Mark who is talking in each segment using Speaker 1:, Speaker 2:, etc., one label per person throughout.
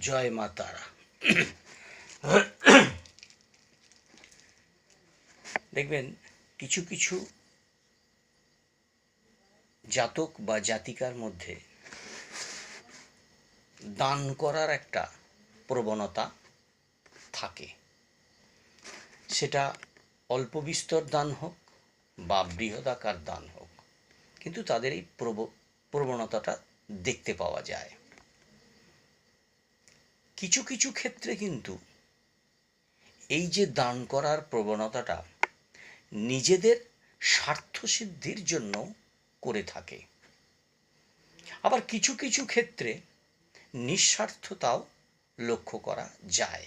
Speaker 1: জয় মা তারা। দেখবেন, কিছু কিছু জাতক বা জাতিকার মধ্যে দান করার একটা প্রবণতা থাকে। সেটা অল্প বিস্তর দান হোক বা বৃহদাকার দান হোক, কিন্তু তাদের এই প্রব- প্রবণতাটা দেখতে পাওয়া যায়। কিছু কিছু ক্ষেত্রে কিন্তু এই যে দান করার প্রবণতাটা নিজেদের স্বার্থসিদ্ধির জন্য করে থাকে। আবার কিছু কিছু ক্ষেত্রে নিঃস্বার্থতাও লক্ষ্য করা যায়।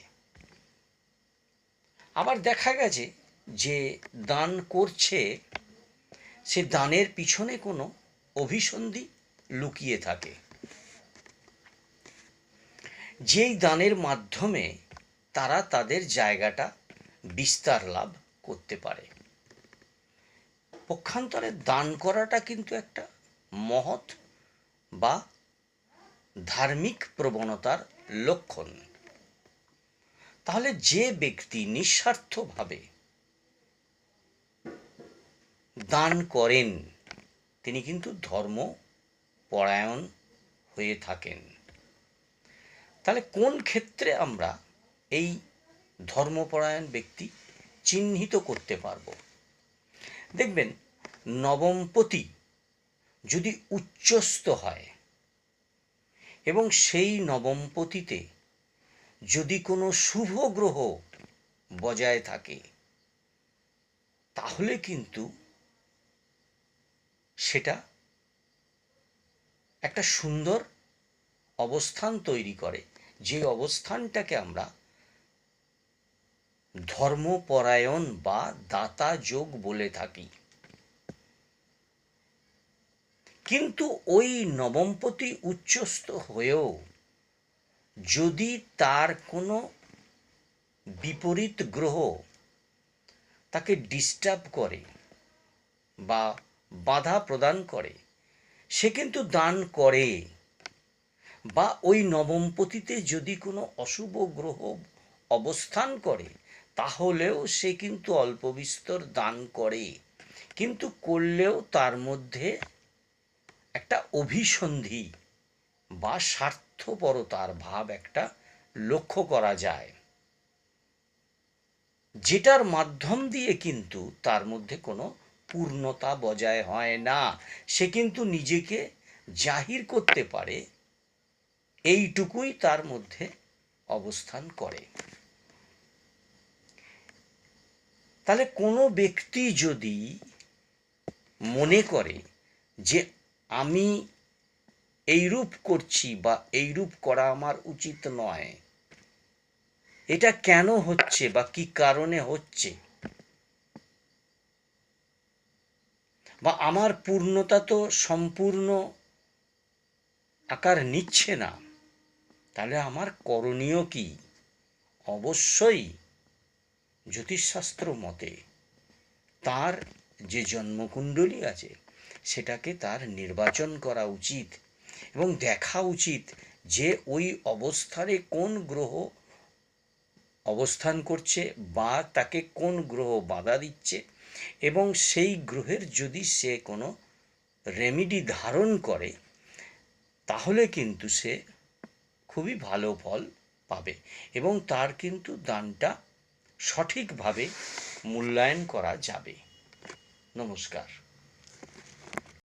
Speaker 1: আবার দেখা গেছে যে দান করছে, সে দানের পিছনে কোনো অভিসন্ধি লুকিয়ে থাকে। যেই দানের মাধ্যমে তারা তাদের জায়গাটা বিস্তার লাভ করতে পারে। পক্ষান্তরে দান করাটা কিন্তু একটা মহৎ বা ধার্মিক প্রবণতার লক্ষণ। তাহলে যে ব্যক্তি নিঃস্বার্থভাবে দান করেন, তিনি কিন্তু ধর্ম পরায়ণ হয়ে থাকেন। তাহলে কোন ক্ষেত্রে আমরা এই ধর্মপরায়ণ ব্যক্তি চিহ্নিত করতে পারব? দেখবেন, নবমপতি যদি উচ্চস্ত হয় এবং সেই নবমপতিতে যদি কোনো শুভ গ্রহ বজায় থাকে, তাহলে কিন্তু সেটা একটা সুন্দর অবস্থান তৈরি করে, যে অবস্থানটাকে আমরা ধর্মপরায়ণ বা দাতা যোগ বলে থাকি। কিন্তু ওই নবমপতি উচ্চস্থ হয়েও যদি তার কোনো বিপরীত গ্রহ তাকে ডিস্টার্ব করে বা বাধা প্রদান করে, সে কিন্তু দান করে। বা ওই নবমপতিতে যদি কোনো অশুভ গ্রহ অবস্থান করে, তাহলেও সে কিন্তু অল্প বিস্তর দান করে। কিন্তু করলেও তার মধ্যে একটা অভিসন্ধি বা স্বার্থপরতার ভাব একটা লক্ষ্য করা যায়। যেটার মাধ্যম দিয়ে কিন্তু তার মধ্যে কোনো পূর্ণতা বজায় হয় না। সে কিন্তু নিজেকে জাহির করতে পারে এইটুকুই তার মধ্যে অবস্থান করে। তাহলে কোনো ব্যক্তি যদি মনে করে যে আমি এইরূপ করছি বা এইরূপ করা আমার উচিত নয়, এটা কেন হচ্ছে বা কি কারণে হচ্ছে? বা আমার পূর্ণতা তো সম্পূর্ণ আকার নিচ্ছে না। তাহলে আমার করণীয় কি? অবশ্যই জ্যোতিষশাস্ত্র মতে তার যে জন্মকুণ্ডলী আছে, সেটাকে তার নির্বাচন করা উচিত এবং দেখা উচিত যে ওই অবস্থানে কোন গ্রহ অবস্থান করছে বা তাকে কোন গ্রহ বাধা দিচ্ছে এবং সেই গ্রহের যদি সে কোনো রেমিডি ধারণ করে, তাহলে কিন্তু সে খুবই ভালো ফল পাবে এবং তার কিন্তু দানটা সঠিকভাবে মূল্যায়ন করা যাবে। নমস্কার।